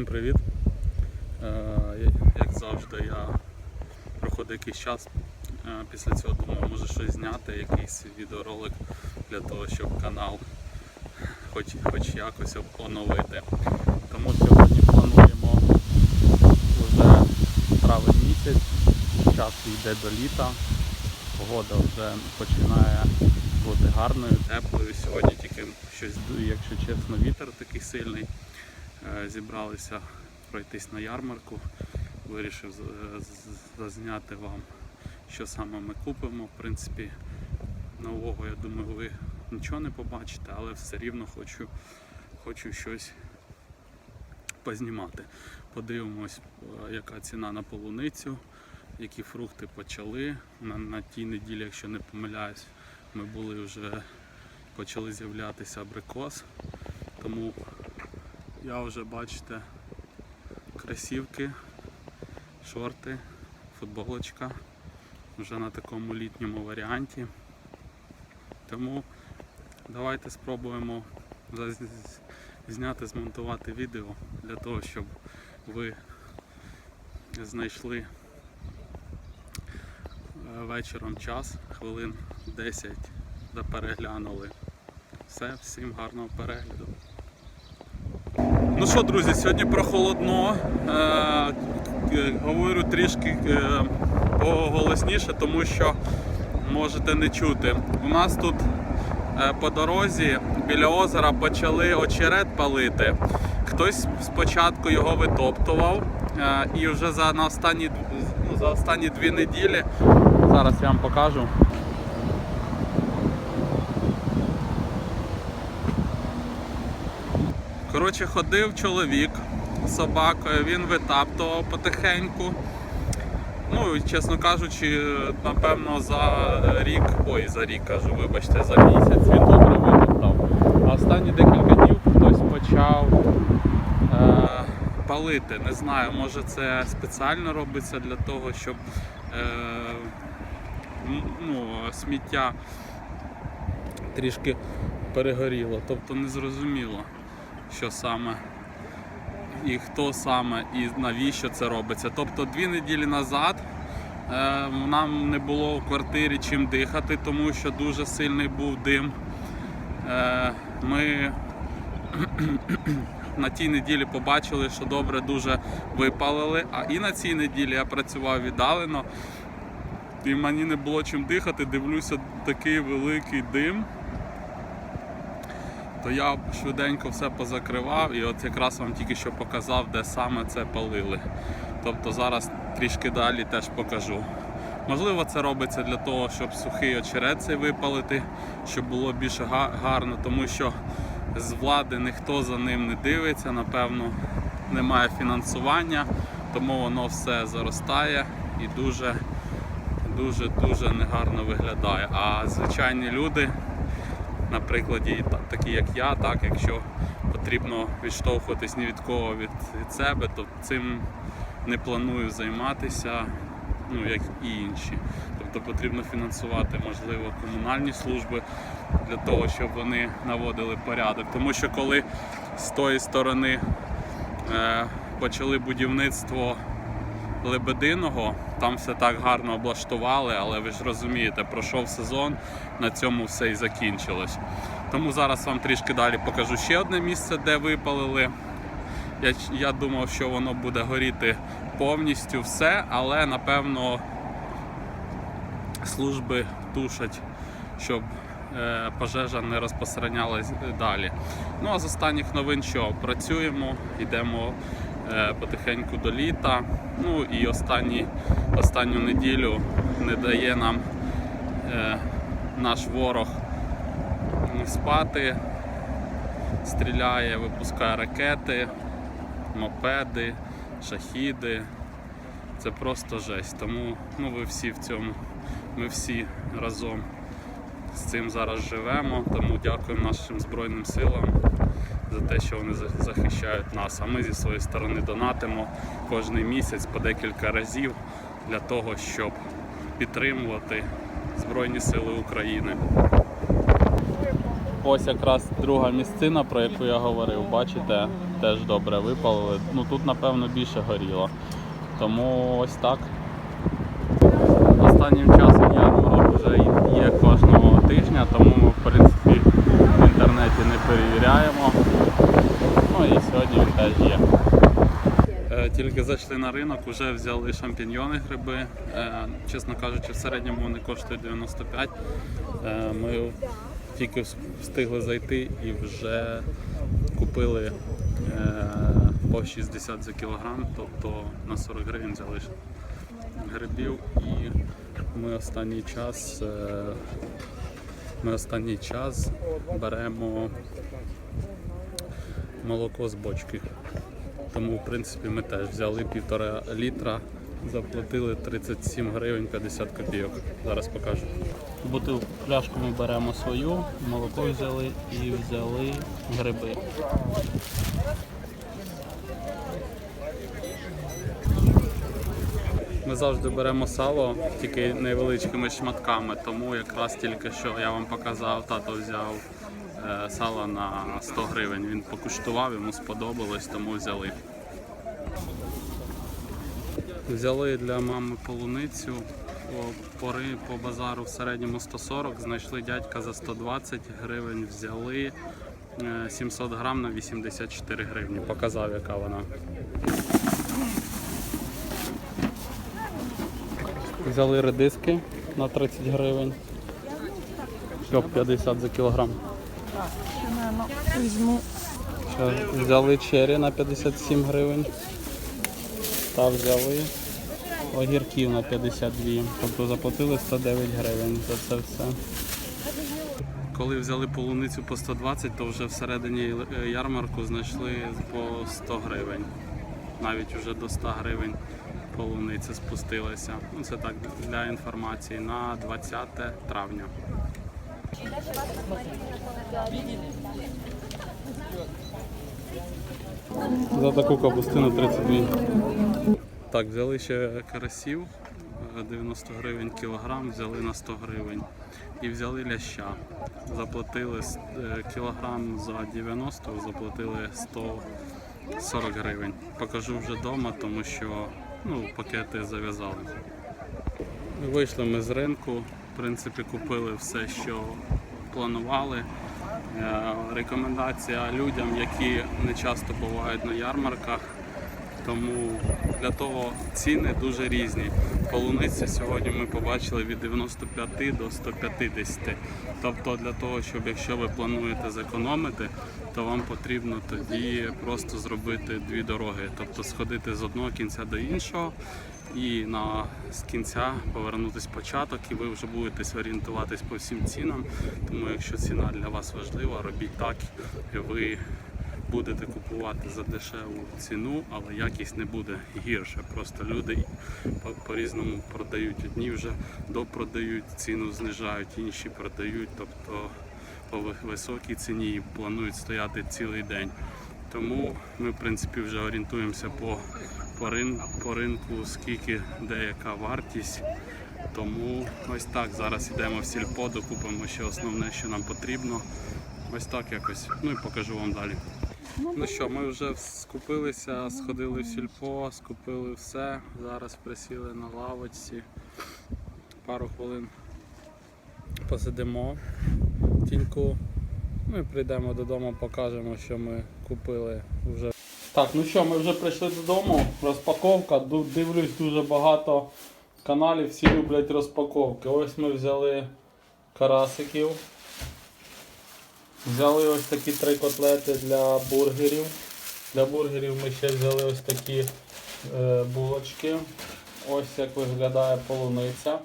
Всім привіт! Е, Як завжди, я проходить якийсь час. е, Після цього думаю, може щось зняти, якийсь відеоролик для того, щоб канал хоч, хоч якось оновити. Тому сьогодні плануємо вже травень місяць, час йде до літа, погода вже починає бути гарною, теплою. Сьогодні тільки щось якщо чесно, вітер такий сильний. Е, Зібралися пройтись на ярмарку. Вирішив з- зазняти вам, що саме ми купимо. В принципі, нового, я думаю, ви нічого не побачите, але все рівно хочу, хочу щось познімати. Подивимось, е, яка ціна на полуницю, які фрукти почали. На, на тій неділі, якщо не помиляюсь, ми були вже почали з'являтися абрикос. Тому я вже бачите кросівки, шорти, футболочка вже на такому літньому варіанті. Тому давайте спробуємо зняти, змонтувати відео для того, щоб ви знайшли е, вечором час, хвилин 10 да переглянули. Все, всім гарного перегляду. Ну що, друзі, сьогодні прохолодно. Е, е, говорю трішки е, поголосніше, тому що можете не чути. У нас тут по дорозі біля озера почали очерет палити. Хтось спочатку його витоптував і вже за, на останні, ну, за останні дві неділі. Зараз я вам покажу. Коротше, ходив чоловік з собакою, він витаптував потихеньку. Ну, чесно кажучи, напевно, за рік, ой, за рік кажу, вибачте, за місяць він добре витоптав. А останні декілька днів хтось почав е, палити. Не знаю, може це спеціально робиться для того, щоб е, ну, сміття трішки перегоріло. Тобто не зрозуміло, що саме і хто саме, і навіщо це робиться. Тобто дві неділі назад е, нам не було в квартирі чим дихати, тому що дуже сильний був дим. Е, ми на тій неділі побачили, що добре дуже випалили, а і на цій неділі я працював віддалено. І мені не було чим дихати, дивлюся, такий великий дим то я швиденько все позакривав і от якраз вам тільки що показав, де саме це палили. Тобто зараз трішки далі теж покажу. Можливо, це робиться для того, щоб сухий очерет випалити, щоб було більш гарно, тому що з влади ніхто за ним не дивиться, напевно, немає фінансування, тому воно все заростає і дуже дуже дуже негарно виглядає. А звичайні люди на прикладі такі як я, так якщо потрібно відштовхуватись ні від кого від, від себе, то цим не планую займатися, ну як і інші. Тобто потрібно фінансувати, можливо, комунальні служби для того, щоб вони наводили порядок. Тому що коли з тої сторони е, почали будівництво Лебединого, там все так гарно облаштували, але ви ж розумієте, пройшов сезон, на цьому все і закінчилось. Тому зараз вам трішки далі покажу ще одне місце, де випалили. Я, я думав, що воно буде горіти повністю все, але напевно служби тушать, щоб е, пожежа не розпространялась далі. Ну а з останніх новин що? Працюємо, йдемо потихеньку до літа. Ну і останні, останню неділю не дає нам е, наш ворог спати, стріляє, випускає ракети, мопеди, шахіди. Це просто жесть. Тому ну, ви всі в цьому, ми всі разом з цим зараз живемо. Тому дякуємо нашим Збройним силам за те, що вони захищають нас. А ми зі своєї сторони донатимо кожний місяць по декілька разів для того, щоб підтримувати Збройні Сили України. Ось якраз друга місцина, про яку я говорив, бачите, теж добре випалили. Ну тут, напевно, більше горіло. Тому ось так. Останнім часом ярмарок вже є кожного тижня, тому ми в принципі в інтернеті не перевіряємо. Сьогодні він є. Е, Тільки зайшли на ринок, вже взяли шампіньйони гриби. Е, Чесно кажучи, в середньому вони коштують 95. Е, Ми тільки встигли зайти і вже купили по 60 за кілограм, тобто на 40 гривень взяли грибів. І ми останній час, ми останній час беремо молоко з бочки. Тому, в принципі, ми теж взяли півтора літра, заплатили 37 гривень 50 копійок. Зараз покажу. Бутилку пляшку ми беремо свою, молоко взяли і взяли гриби. Ми завжди беремо сало тільки невеличкими шматками, тому якраз тільки що я вам показав, тато взяв е, сало на 100 гривень. Він покуштував, йому сподобалось, тому взяли. Взяли для мами полуницю по пори по базару в середньому 140, знайшли дядька за 120 гривень, взяли е, 700 грам на 84 гривні. Показав, яка вона. Взяли редиски на 30 гривень. Що 50 за кілограм. Візьму. Ще Взяли чері на 57 гривень. Та взяли огірків на 52. Тобто заплатили 109 гривень за це все. Коли взяли полуницю по 120, то вже всередині е, ярмарку знайшли по 100 гривень. Навіть вже до 100 гривень полуниця спустилася. Ну, це так для інформації на 20 травня. За таку капустину 32. Так, взяли ще карасів е, 90 гривень кілограм, взяли на 100 гривень. І взяли ляща. Заплатили е, кілограм за 90, заплатили 140 гривень. Покажу вже вдома, тому що ну, пакети зав'язали. Вийшли ми з ринку, принципі, купили все, що планували. Е, Рекомендація людям, які не часто бувають на ярмарках. Тому для того ціни дуже різні. Полуниці сьогодні ми побачили від 95 до 150. Тобто для того, щоб якщо ви плануєте зекономити, то вам потрібно тоді просто зробити дві дороги, тобто сходити з одного кінця до іншого і на з кінця повернутися початок, і ви вже будете орієнтуватись по всім цінам. Тому якщо ціна для вас важлива, робіть так, ви будете купувати за дешеву ціну, але якість не буде гірше. Просто люди по- по-різному продають. Одні вже допродають, ціну знижають, інші продають, тобто по ви- високій ціні і планують стояти цілий день. Тому ми, в принципі, вже орієнтуємося по, по, рин, по ринку, скільки деяка вартість. Тому ось так зараз йдемо в сільпо, докупимо ще основне, що нам потрібно. Ось так якось. Ну і покажу вам далі. Ну що, ми вже скупилися, сходили в сільпо, скупили все. Зараз присіли на лавочці. Пару хвилин посидимо тіньку. Ну прийдемо додому, покажемо, що ми купили вже. Так, ну що, ми вже прийшли додому. Розпаковка. Дивлюсь дуже багато каналів, всі люблять розпаковки. Ось ми взяли карасиків. Взяли ось такі три котлети для бургерів. Для бургерів ми ще взяли ось такі е, булочки. Ось як виглядає полуниця.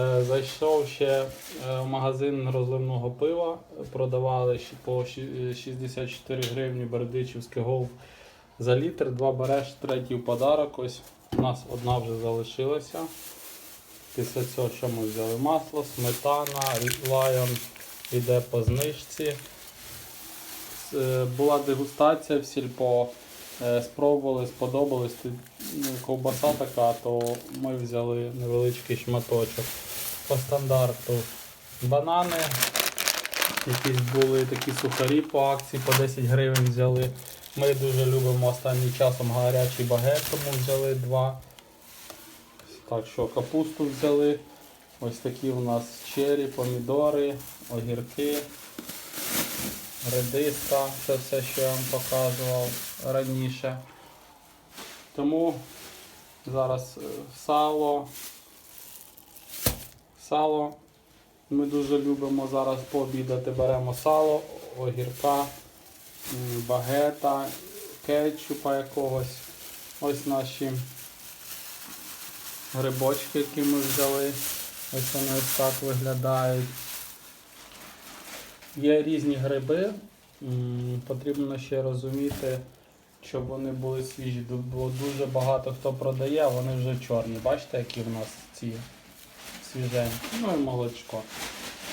Е, Зайшов ще в магазин розливного пива. Продавали по е, 64 гривні бердичівське голф за літр. Два береш, третій подарок. Ось у нас одна вже залишилася. Після цього що ми взяли? Масло, сметана, лайон іде по знижці. Е, Була дегустація в сільпо. Е, Спробували, сподобалось. Ну, ковбаса така, то ми взяли невеличкий шматочок. По стандарту банани, Якісь були такі сухарі по акції по 10 гривень взяли. Ми дуже любимо останнім часом гарячий багет, тому взяли два. Так що капусту взяли. Ось такі у нас чері, помідори, огірки, редиска. Це все, що я вам показував раніше. Тому зараз е, сало. Сало. Ми дуже любимо зараз пообідати. Беремо сало, огірка, багета, кетчупа якогось. Ось наші грибочки, які ми взяли. Ось вони ось так виглядають. Є різні гриби. Потрібно ще розуміти, щоб вони були свіжі, бо дуже багато хто продає, а вони вже чорні. Бачите, які в нас ці свіженькі. Ну і молочко.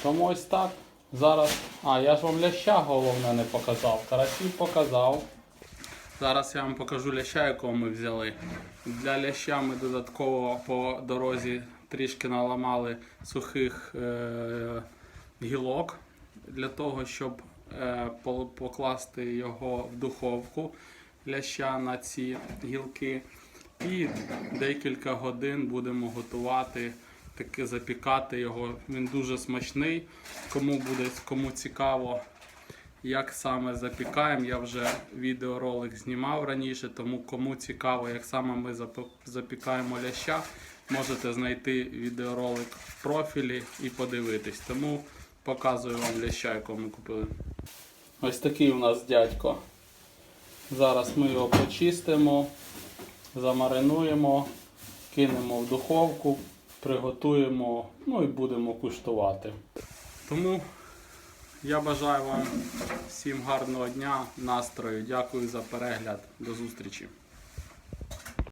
Тому ось так. Зараз. А, я ж вам ляща головне не показав. Карасів показав. Зараз я вам покажу ляща, якого ми взяли. Для ляща ми додатково по дорозі трішки наламали сухих е- гілок для того, щоб е- покласти його в духовку ляща на ці гілки. І декілька годин будемо готувати, таки запікати його. Він дуже смачний. Кому буде кому цікаво, як саме запікаємо, я вже відеоролик знімав раніше, тому кому цікаво, як саме ми запікаємо ляща, можете знайти відеоролик в профілі і подивитись. Тому показую вам ляща, якого ми купили. Ось такий у нас дядько. Зараз ми його почистимо, замаринуємо, кинемо в духовку, приготуємо, ну і будемо куштувати. Тому я бажаю вам всім гарного дня, настрою. Дякую за перегляд. До зустрічі.